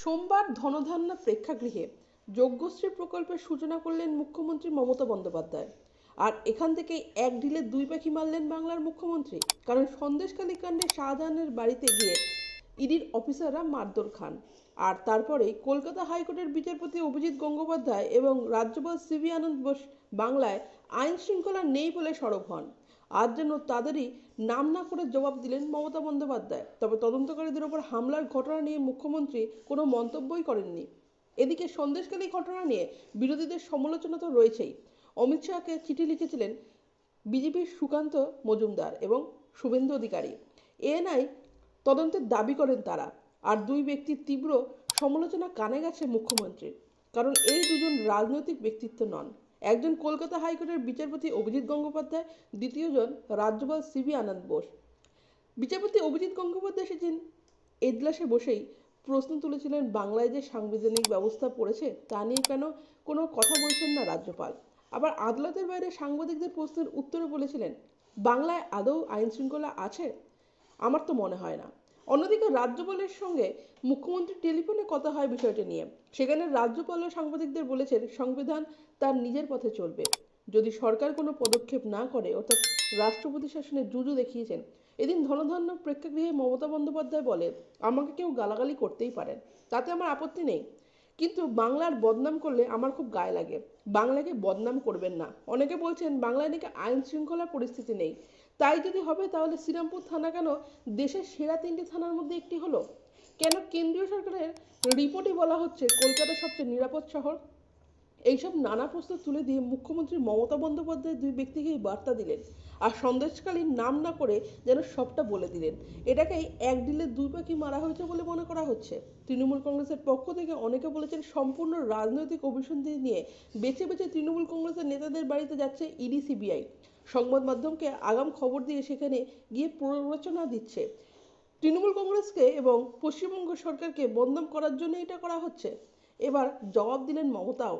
সোমবার ধনধান্য প্রেক্ষাগৃহে যজ্ঞশ্রী প্রকল্পের সূচনা করলেন মুখ্যমন্ত্রী মমতা বন্দ্যোপাধ্যায়। আর এখান থেকে এক ঢিলে দুই পাখি মারলেন বাংলার মুখ্যমন্ত্রী। কারণ সন্দেশখালী কাণ্ডে শাহজাহানের বাড়িতে গিয়ে ইডির অফিসাররা মারধর খান। আর তারপরেই কলকাতা হাইকোর্টের বিচারপতি অভিজিৎ গঙ্গোপাধ্যায় এবং রাজ্যপাল সিবি আনন্দ বোস বাংলায় আইন শৃঙ্খলা নেই বলে সরব হন। আজ যেন তাদেরই নাম না করে জবাব দিলেন মমতা বন্দ্যোপাধ্যায়। তবে তদন্তকারীদের ওপর হামলার ঘটনা নিয়ে মুখ্যমন্ত্রী কোনো মন্তব্যই করেননি। এদিকে সন্দেশখালী ঘটনা নিয়ে বিরোধীদের সমালোচনা তো রয়েছেই। অমিত শাহকে চিঠি লিখেছিলেন বিজেপির সুকান্ত মজুমদার এবং শুভেন্দু অধিকারী। এএনআই তদন্তের দাবি করেন তারা। আর দুই ব্যক্তির তীব্র সমালোচনা কানে গেছে মুখ্যমন্ত্রীর। কারণ এই দুজন রাজনৈতিক ব্যক্তিত্ব নন। একজন কলকাতা হাইকোর্টের বিচারপতি অভিজিৎ গঙ্গোপাধ্যায়, দ্বিতীয়জন রাজ্যপাল সিবি আনন্দ বোস। বিচারপতি অভিজিৎ গঙ্গোপাধ্যায় সেদিন এজলাসে বসেই প্রশ্ন তুলেছিলেন বাংলায় যে সাংবিধানিক ব্যবস্থা পড়েছে তা নিয়ে কেন কোনো কথা বলছেন না রাজ্যপাল। আবার আদালতের বাইরে সাংবাদিকদের প্রশ্নের উত্তরে বলেছিলেন, বাংলায় আদৌ আইন শৃঙ্খলা আছে? আমার তো মনে হয় না। অন্যদিকে রাজ্যপালের সঙ্গে মুখ্যমন্ত্রী টেলিফোনে কথা হয় বিষয়টি নিয়ে। সেখানে রাজ্যপালও সাংবাদিকদের বলেছেন, সংবিধান তার নিজের পথে চলবে। যদি সরকার কোনো পদক্ষেপ না করে, অর্থাৎ রাষ্ট্রপতি শাসনের জুজু দেখিয়েছেন, এদিন ধনধান্য প্রেক্ষাগৃহে মমতা বন্দ্যোপাধ্যায় বলে আমাকে কেউ গালাগালি করতেই পারেন। তাতে আমার আপত্তি নেই। কিন্তু বাংলার বদনাম করলে আমার খুব গায়ে লাগে। বাংলাকে বদনাম করবেন না। অনেকে বলছেন, বাংলায় নাকি আইন শৃঙ্খলা পরিস্থিতি নেই। তাই যদি হবে, তাহলে শ্রীরামপুর থানা কেন দেশের সেরা তিনটি থানার মধ্যে একটি হলো? কেন কেন্দ্রীয় সরকারের রিপোর্টে বলা হচ্ছে কলকাতা সবচেয়ে নিরাপদ শহর? এইসব নানা প্রশ্ন তুলে দিয়ে মুখ্যমন্ত্রী মমতা বন্দ্যোপাধ্যায় দুই ব্যক্তিকে এই বার্তা দিলেন আর সন্দেশকালীন নাম না করে যেন সবটা বলে দিলেন। এটাকেই এক ডিলে দুই পাখি মারা হয়েছে বলে মনে করা হচ্ছে। তৃণমূল কংগ্রেসের পক্ষ থেকে অনেকে বলেছেন সম্পূর্ণ রাজনৈতিক অভিসন্ধি নিয়ে বেছে বেছে তৃণমূল কংগ্রেসের নেতাদের বাড়িতে যাচ্ছে ইডি, সিবিআই। সংবাদ মাধ্যমকে আগাম খবর দিয়ে সেখানে গিয়ে প্ররোচনা দিচ্ছে। তৃণমূল কংগ্রেসকে এবং পশ্চিমবঙ্গ সরকারকে বদনাম করার জন্য এটা করা হচ্ছে। এবার জবাব দিলেন মমতাও।